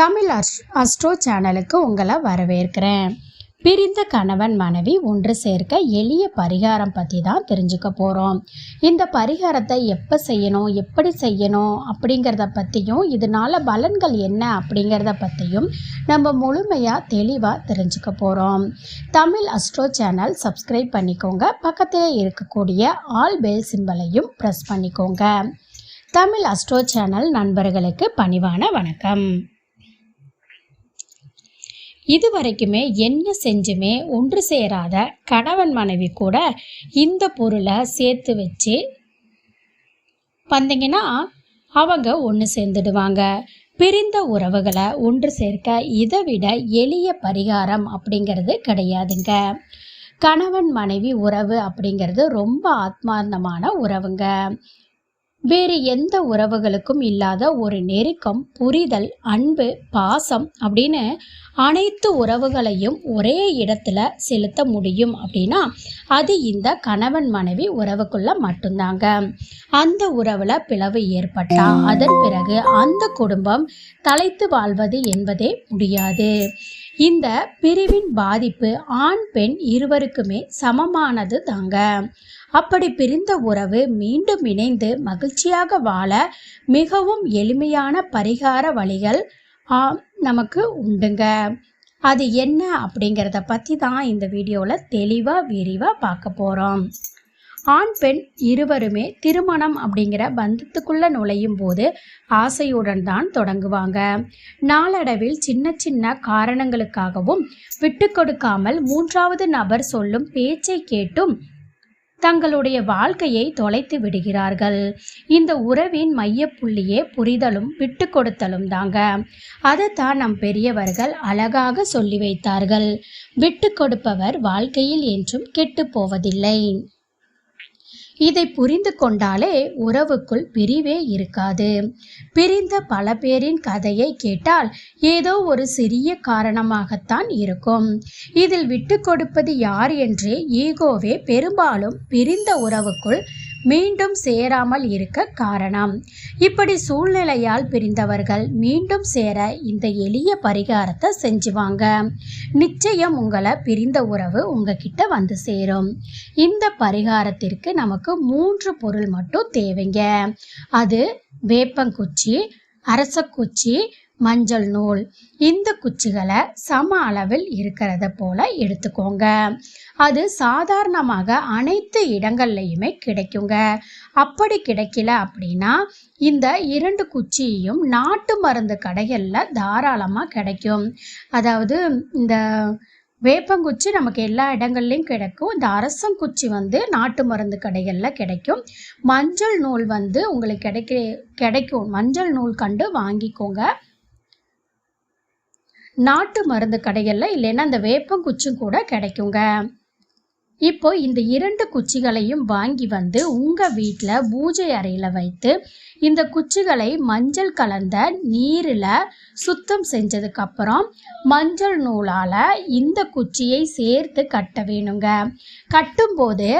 Tamil as astro சேனலுக்கு உங்களை வரவேற்கிறேன். பிரிந்த கணவன் மனைவி ஒன்று சேர்க்க எளிய பரிகாரம் பற்றி தான் தெரிஞ்சுக்க போகிறோம் இந்த பரிகாரத்தை எப்போ செய்யணும் எப்படி செய்யணும் அப்படிங்கிறத பற்றியும் இதனால் பலன்கள் என்ன அப்படிங்கிறத பற்றியும் நம்ம முழுமையாக தெளிவாக தெரிஞ்சுக்க போகிறோம் தமிழ் அஸ்ட்ரோ சேனல் சப்ஸ்கிரைப் பண்ணிக்கோங்க. பக்கத்தில் இருக்கக்கூடிய ஆல் பெல் சிம்பலையும் ப்ரெஸ் பண்ணிக்கோங்க. தமிழ் அஸ்ட்ரோ சேனல் நண்பர்களுக்கு பணிவான வணக்கம். இது வரைக்குமே என்ன செஞ்சுமே ஒன்று சேராத கணவன் மனைவி கூட இந்த பொருளை சேர்த்து வச்சு வந்தீங்கன்னா அவங்க ஒன்று சேர்ந்துடுவாங்க. பிரிந்த உறவுகளை ஒன்று சேர்க்க இதை விட எளிய பரிகாரம் அப்படிங்கிறது கிடையாதுங்க. கணவன் மனைவி உறவு அப்படிங்கிறது ரொம்ப ஆத்மார்த்தமான உறவுங்க. வேறு எந்த உறவுகளுக்கும் இல்லாத ஒரு நெருக்கம் புரிதல் அன்பு பாசம் அப்படின்னு அனைத்து உறவுகளையும் ஒரே இடத்துல செலுத்த முடியும் அப்படின்னா அது இந்த கணவன் மனைவி உறவுக்குள்ள மட்டும்தாங்க. அந்த உறவுல பிளவு ஏற்பட்டா அதன் பிறகு அந்த குடும்பம் தலைத்து வாழ்வது என்பதே முடியாது. இந்த பிரிவின் பாதிப்பு ஆண் பெண் இருவருக்குமே சமமானது தாங்க. அப்படி பிரிந்த உறவு மீண்டும் இணைந்து மகிழ்ச்சியாக வாழ மிகவும் எளிமையான பரிகார வழிகள் நமக்கு உண்டுங்க. அது என்ன அப்படிங்கிறத பற்றி தான் இந்த வீடியோவில் தெளிவாக விரிவாக பார்க்க போகிறோம் ஆண் பெண் இருவருமே திருமணம் அப்படிங்கிற பந்தத்துக்குள்ள நுழையும் போது ஆசையுடன் தான் தொடங்குவாங்க. நாளடைவில் சின்ன சின்ன காரணங்களுக்காகவும் விட்டு கொடுக்காமல் மூன்றாவது நபர் சொல்லும் பேச்சை கேட்டும் தங்களுடைய வாழ்க்கையை தொலைத்து விடுகிறார்கள். இந்த உறவின் மையப்புள்ளியே புரிதலும் விட்டு கொடுத்தலும் தாங்க. அதைத்தான் நம் பெரியவர்கள் அழகாக சொல்லி வைத்தார்கள். விட்டு கொடுப்பவர் வாழ்க்கையில் என்றும் கெட்டு போவதில்லை. இதை புரிந்து கொண்டாலே உறவுக்குள் பிரிவே இருக்காது. பிரிந்த பல பேரின் கதையை கேட்டால் ஏதோ ஒரு சிறிய காரணமாகத்தான் இருக்கும். இதில் விட்டு கொடுப்பது யார் என்றே ஈகோவே பெரும்பாலும் பிரிந்த உறவுக்குள் மீண்டும் சேராமல் இருக்க காரணம். இப்படி சூழ்நிலையால் பிரிந்தவர்கள் மீண்டும் சேர இந்த எளிய பரிகாரத்தை செஞ்சுவாங்க. நிச்சயம் உங்களை பிரிந்த உறவு உங்ககிட்ட வந்து சேரும். இந்த பரிகாரத்திற்கு நமக்கு மூன்று பொருள் மட்டும் தேவைங்க. அது வேப்பங்குச்சி அரசக்குச்சி மஞ்சள் நூல். இந்த குச்சிகளை சம அளவில் இருக்கிறத போல எடுத்துக்கோங்க. அது சாதாரணமாக அனைத்து இடங்கள்லையுமே கிடைக்குங்க. அப்படி கிடைக்கல அப்படின்னா இந்த இரண்டு குச்சியையும் நாட்டு மருந்து கடைகளில் தாராளமாக கிடைக்கும். அதாவது இந்த வேப்பங்குச்சி நமக்கு எல்லா இடங்கள்லையும் கிடைக்கும். இந்த அரசங்குச்சி வந்து நாட்டு மருந்து கடைகளில் கிடைக்கும். மஞ்சள் நூல் வந்து உங்களுக்கு கிடைக்க கிடைக்கும். மஞ்சள் நூல் கண்டு வாங்கிக்கோங்க. நாட்டு மருந்து கடைகளில் இல்லைன்னா அந்த வேப்பங்குச்சும் கூட கிடைக்குங்க. இப்போ இந்த இரண்டு குச்சிகளையும் வாங்கி வந்து உங்கள் வீட்டில் பூஜை அறையில் வைத்து இந்த குச்சிகளை மஞ்சள் கலந்த நீரில் சுத்தம் செஞ்சதுக்கப்புறம் மஞ்சள் நூலால் இந்த குச்சியை சேர்த்து கட்ட வேணுங்க. கட்டும்போது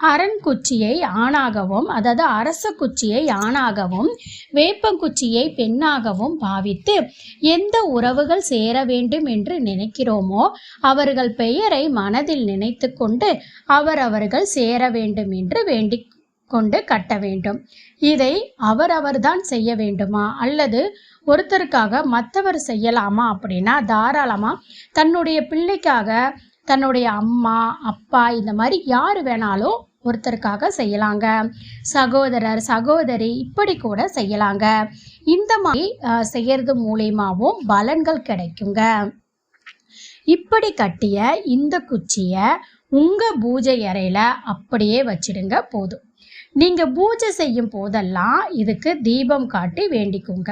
அரண்குச்சியை ஆணாகவும் அதாவது அரச குச்சியை ஆணாகவும் வேப்பங்குச்சியை பெண்ணாகவும் பாவித்து எந்த உறவுகள் சேர வேண்டும் என்று நினைக்கிறோமோ அவர்கள் பெயரை மனதில் நினைத்து கொண்டு அவரவர்கள் சேர வேண்டும் என்று வேண்டிக் கொண்டு கட்ட வேண்டும். இதை அவரவர்தான் செய்ய வேண்டுமா? அல்லது ஒருத்தருக்காக மற்றவர் செய்யலாமா அப்படின்னா தாராளமாக தன்னுடைய பிள்ளைக்காக தன்னுடைய அம்மா அப்பா இந்த மாதிரி யார் வேணாலும் ஒருத்தருக்காக செய்யலாங்க. சகோதரர் சகோதரி இப்படி கூட செய்யலாங்க. இந்த மாதிரி செய்யறது மூலியமாகவும் பலன்கள் கிடைக்குங்க. இப்படி கட்டிய இந்த குச்சியை உங்கள் பூஜை அறையில் அப்படியே வச்சிடுங்க போதும். நீங்கள் பூஜை செய்யும் போதெல்லாம் இதுக்கு தீபம் காட்டி வேண்டிக்குங்க.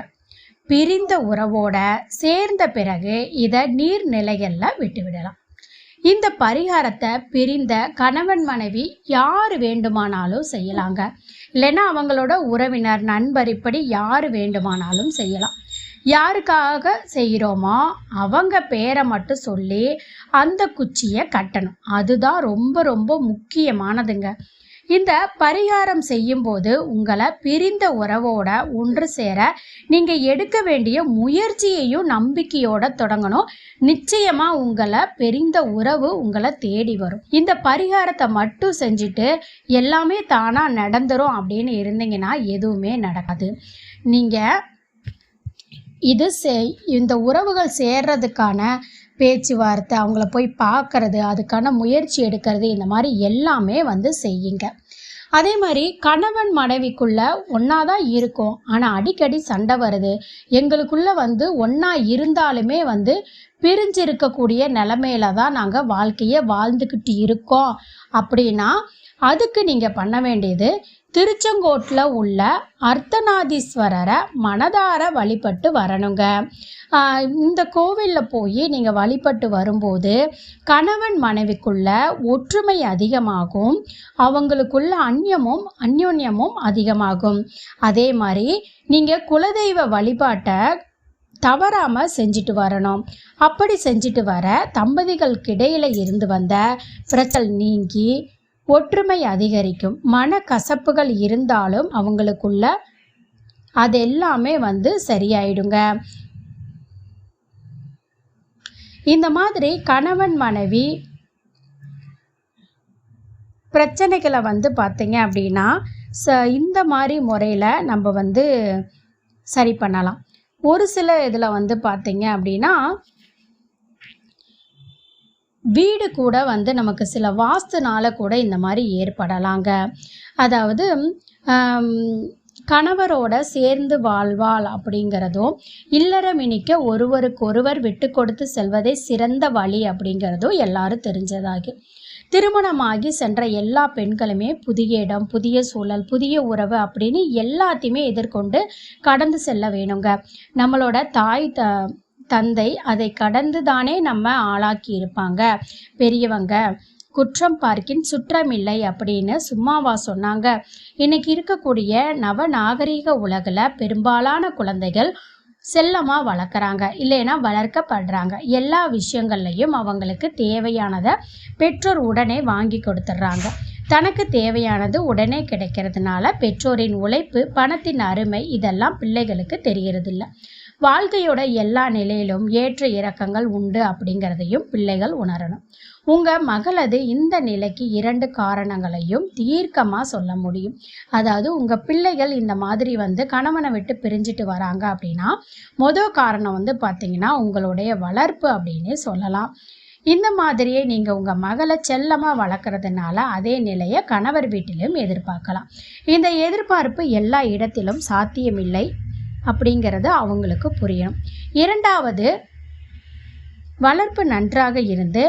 பிரிந்த உறவோட சேர்ந்த பிறகு இதை நீர்நிலைகளில் விட்டுவிடலாம். இந்த பரிகாரத்தை பிரிந்த கணவன் மனைவி யார் வேண்டுமானாலும் செய்யலாங்க. இல்லைன்னா அவங்களோட உறவினர் நண்பர் இப்படி யார் வேண்டுமானாலும் செய்யலாம். யாருக்காக செய்கிறோமோ அவங்க பேரை மட்டும் சொல்லி அந்த குச்சியை கட்டணும். அதுதான் ரொம்ப ரொம்ப முக்கியமானதுங்க. இந்த பரிகாரம் செய்யும்போது உங்களை பிரிந்த உறவோட ஒன்று சேர நீங்கள் எடுக்க வேண்டிய முயற்சியையும் நம்பிக்கையோட தொடங்கணும். நிச்சயமாக உங்களை பிரிந்த உறவு உங்களை தேடி வரும். இந்த பரிகாரத்தை மட்டும் செஞ்சுட்டு எல்லாமே தானாக நடந்துரும் அப்படின்னு இருந்தீங்கன்னா எதுவுமே நடக்காது. நீங்கள் இது செய் இந்த உறவுகள் சேர்றதுக்கான பேச்சுவார்த்தை அவங்கள போய் பார்க்கறது அதுக்கான முயற்சி எடுக்கிறது இந்த மாதிரி எல்லாமே வந்து செய்யுங்க. அதே மாதிரி கணவன் மனைவிக்குள்ள ஒன்றா தான் இருக்கும். ஆனால் அடிக்கடி சண்டை வருது. எங்களுக்குள்ள வந்து ஒன்றா இருந்தாலுமே வந்து பிரிஞ்சு இருக்கக்கூடிய நிலமையில தான் நாங்கள் வாழ்க்கையை வாழ்ந்துக்கிட்டு இருக்கோம். அப்படின்னா அதுக்கு நீங்கள் பண்ண வேண்டியது திருச்செங்கோட்டில் உள்ள அர்த்தநாதீஸ்வரரை மனதார வழிபட்டு வரணுங்க. இந்த கோவிலில் போய் நீங்கள் வழிபட்டு வரும்போது கணவன் மனைவிக்குள்ள ஒற்றுமை அதிகமாகும். அவங்களுக்குள்ள அந்நியமும் அந்யோன்யமும் அதிகமாகும். அதே மாதிரி நீங்கள் குலதெய்வ வழிபாட்டை தவறாமல் செஞ்சுட்டு வரணும். அப்படி செஞ்சுட்டு வர தம்பதிகளுக்கிடையில இருந்து வந்த பிரச்சல் நீங்கி ஒற்றுமை அதிகரிக்கும் மன கசப்புகள் இருந்தாலும் அவங்களுக்குள்ள அது எல்லாமே வந்து சரியாயிடுங்க. இந்த மாதிரி கணவன் மனைவி பிரச்சனைகளை வந்து பார்த்தீங்க அப்படின்னா ச இந்த மாதிரி முறையில் நம்ம வந்து சரி பண்ணலாம். ஒரு சில இதில் வந்து பார்த்தீங்க அப்படின்னா வீடு கூட வந்து நமக்கு சில வாஸ்துனால கூட இந்த மாதிரி ஏற்படலாங்க. அதாவது கணவரோட சேர்ந்து வாழ்வாள் அப்படிங்கிறதும் இல்லறமினிக்க ஒருவருக்கொருவர் விட்டு கொடுத்து செல்வதே சிறந்த வழி அப்படிங்கிறதும் எல்லாரும் தெரிஞ்சதாகி திருமணமாகி சென்ற எல்லா பெண்களுமே புதிய இடம் புதிய சூழல் புதிய உறவு அப்படின்னு எல்லாத்தையுமே எதிர்கொண்டு கடந்து செல்ல வேணுங்க. நம்மளோட தாய் த தந்தை அதை கடந்து தானே நம்ம ஆளாக்கி இருப்பாங்க. பெரியவங்க குற்றம் பார்க்கின் சுற்றமில்லை அப்படின்னு சும்மாவா சொன்னாங்க. இன்னைக்கு இருக்கக்கூடிய நவ நாகரிக உலகில் பெரும்பாலான குழந்தைகள் செல்லமாக வளர்க்குறாங்க இல்லைன்னா வளர்க்கப்படுறாங்க. எல்லா விஷயங்கள்லையும் அவங்களுக்கு தேவையானதை பெற்றோர் உடனே வாங்கி கொடுத்துட்றாங்க. தனக்கு தேவையானது உடனே கிடைக்கிறதுனால பெற்றோரின் உழைப்பு பணத்தின் அருமை இதெல்லாம் பிள்ளைகளுக்கு தெரிகிறதில்ல வாழ்க்கையோட எல்லா நிலையிலும் ஏற்ற இறக்கங்கள் உண்டு அப்படிங்கிறதையும் பிள்ளைகள் உணரணும். உங்கள் மகளது இந்த நிலைக்கு இரண்டு காரணங்களையும் தீர்க்கமாக சொல்ல முடியும். அதாவது உங்கள் பிள்ளைகள் இந்த மாதிரி வந்து கணவனை விட்டு பிரிஞ்சிட்டு வராங்க அப்படின்னா மொதல் காரணம் வந்து பார்த்தீங்கன்னா உங்களுடைய வளர்ப்பு அப்படின்னு சொல்லலாம். இந்த மாதிரியே நீங்கள் உங்கள் மகளை செல்லமாக வளர்க்குறதுனால அதே நிலையை கணவர் வீட்டிலும் எதிர்பார்க்கலாம். இந்த எதிர்பார்ப்பு எல்லா இடத்திலும் சாத்தியமில்லை. அப்படிங்கிறது அவங்களுக்கு புரியும். இரண்டாவது வளர்ப்பு நன்றாக இருந்து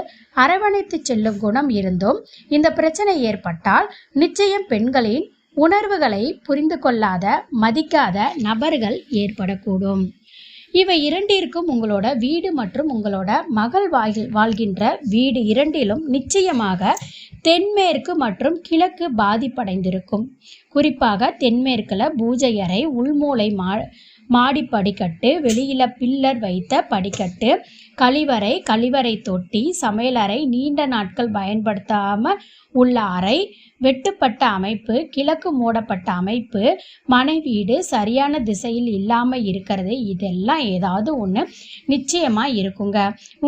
அரவணைத்து செல்லும் குணம் இருந்தும் இந்த பிரச்சனை ஏற்பட்டால் நிச்சயம் பெண்களின் உணர்வுகளை புரிந்து கொள்ளாத மதிக்காத நபர்கள் ஏற்படக்கூடும். இவை இரண்டிற்கும் உங்களோட வீடு மற்றும் உங்களோட மகள் வாழ் வாழ்கின்ற வீடு இரண்டிலும் நிச்சயமாக தென்மேற்கு மற்றும் கிழக்கு பாதிப்படைந்திருக்கும். குறிப்பாக தென்மேற்கில் பூஜை அறை உள்மூலை மா மாடி படிக்கட்டு வெளியில் பில்லர் வைத்த படிக்கட்டு கழிவறை கழிவறை தொட்டி சமையலறை நீண்ட நாட்கள் பயன்படுத்தாமல் உள்ள அறை வெட்டுப்பட்ட அமைப்பு கிழக்கு மூடப்பட்ட அமைப்பு மனை வீடு சரியான திசையில் இல்லாமல் இருக்கிறது இதெல்லாம் ஏதாவது ஒன்று நிச்சயமாக இருக்குங்க.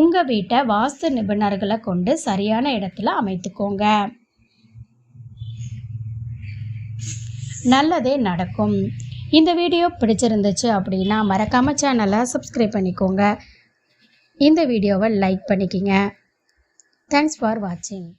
உங்கள் வீட்டை வாஸ்து நிபுணர்களை கொண்டு சரியான இடத்துல அமைத்துக்கோங்க. நல்லதே நடக்கும். இந்த வீடியோ பிடிச்சிருந்துச்சு அப்படின்னா மறக்காமல் சேனலை சப்ஸ்கிரைப் பண்ணிக்கோங்க. இந்த வீடியோவை லைக் பண்ணிக்கிங்க. தேங்க்ஸ் ஃபார் வாட்சிங்